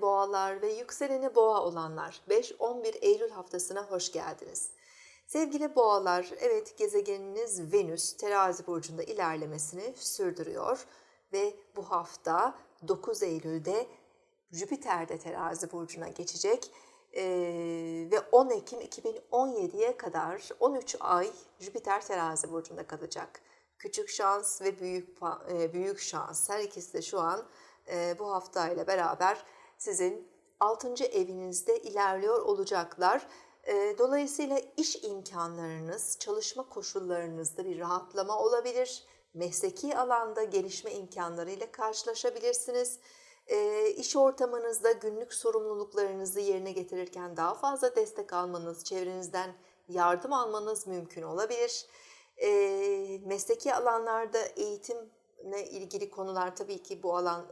boğalar ve yükseleni boğa olanlar 5-11 Eylül haftasına hoş geldiniz. Sevgili boğalar, evet gezegeniniz Venüs terazi burcunda ilerlemesini sürdürüyor ve bu hafta 9 Eylül'de Jüpiter de terazi burcuna geçecek Ee, ve 10 Ekim 2017'ye kadar 13 ay Jüpiter terazi burcunda kalacak. Küçük şans ve büyük büyük şans her ikisi de şu an bu haftayla beraber sizin 6. evinizde ilerliyor olacaklar. E, Dolayısıyla iş imkanlarınız, çalışma koşullarınızda bir rahatlama olabilir. Mesleki alanda gelişme imkanlarıyla karşılaşabilirsiniz. E, iş ortamınızda günlük sorumluluklarınızı yerine getirirken daha fazla destek almanız, çevrenizden yardım almanız mümkün olabilir. E, mesleki alanlarda eğitimle ilgili konular tabii ki bu alan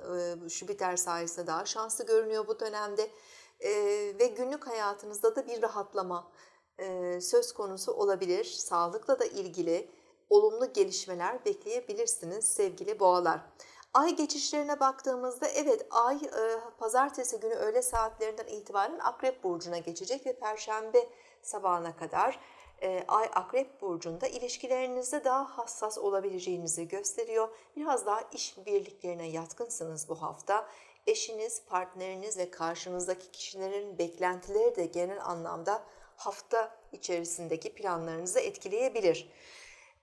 e, Jüpiter sayesinde daha şanslı görünüyor bu dönemde. E, ve günlük hayatınızda da bir rahatlama e, söz konusu olabilir. Sağlıkla da ilgili olumlu gelişmeler bekleyebilirsiniz sevgili boğalar. Ay geçişlerine baktığımızda evet ay e, pazartesi günü öğle saatlerinden itibaren Akrep Burcu'na geçecek ve Perşembe sabahına kadar e, Ay Akrep Burcu'nda ilişkilerinizde daha hassas olabileceğinizi gösteriyor. Biraz daha iş birliklerine yatkınsınız bu hafta. Eşiniz, partneriniz ve karşınızdaki kişilerin beklentileri de genel anlamda hafta içerisindeki planlarınızı etkileyebilir.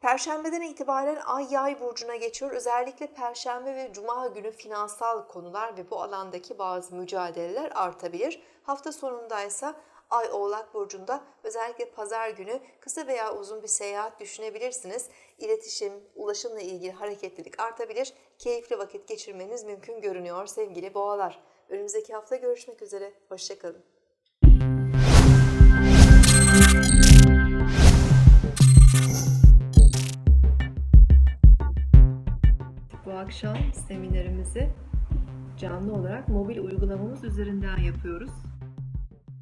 Perşembeden itibaren Ay Yay burcuna geçiyor. Özellikle Perşembe ve Cuma günü finansal konular ve bu alandaki bazı mücadeleler artabilir. Hafta sonundaysa Ay Oğlak burcunda özellikle pazar günü kısa veya uzun bir seyahat düşünebilirsiniz. İletişim, ulaşımla ilgili hareketlilik artabilir. Keyifli vakit geçirmeniz mümkün görünüyor sevgili boğalar. Önümüzdeki hafta görüşmek üzere. Hoşçakalın. Bu akşam seminerimizi canlı olarak mobil uygulamamız üzerinden yapıyoruz.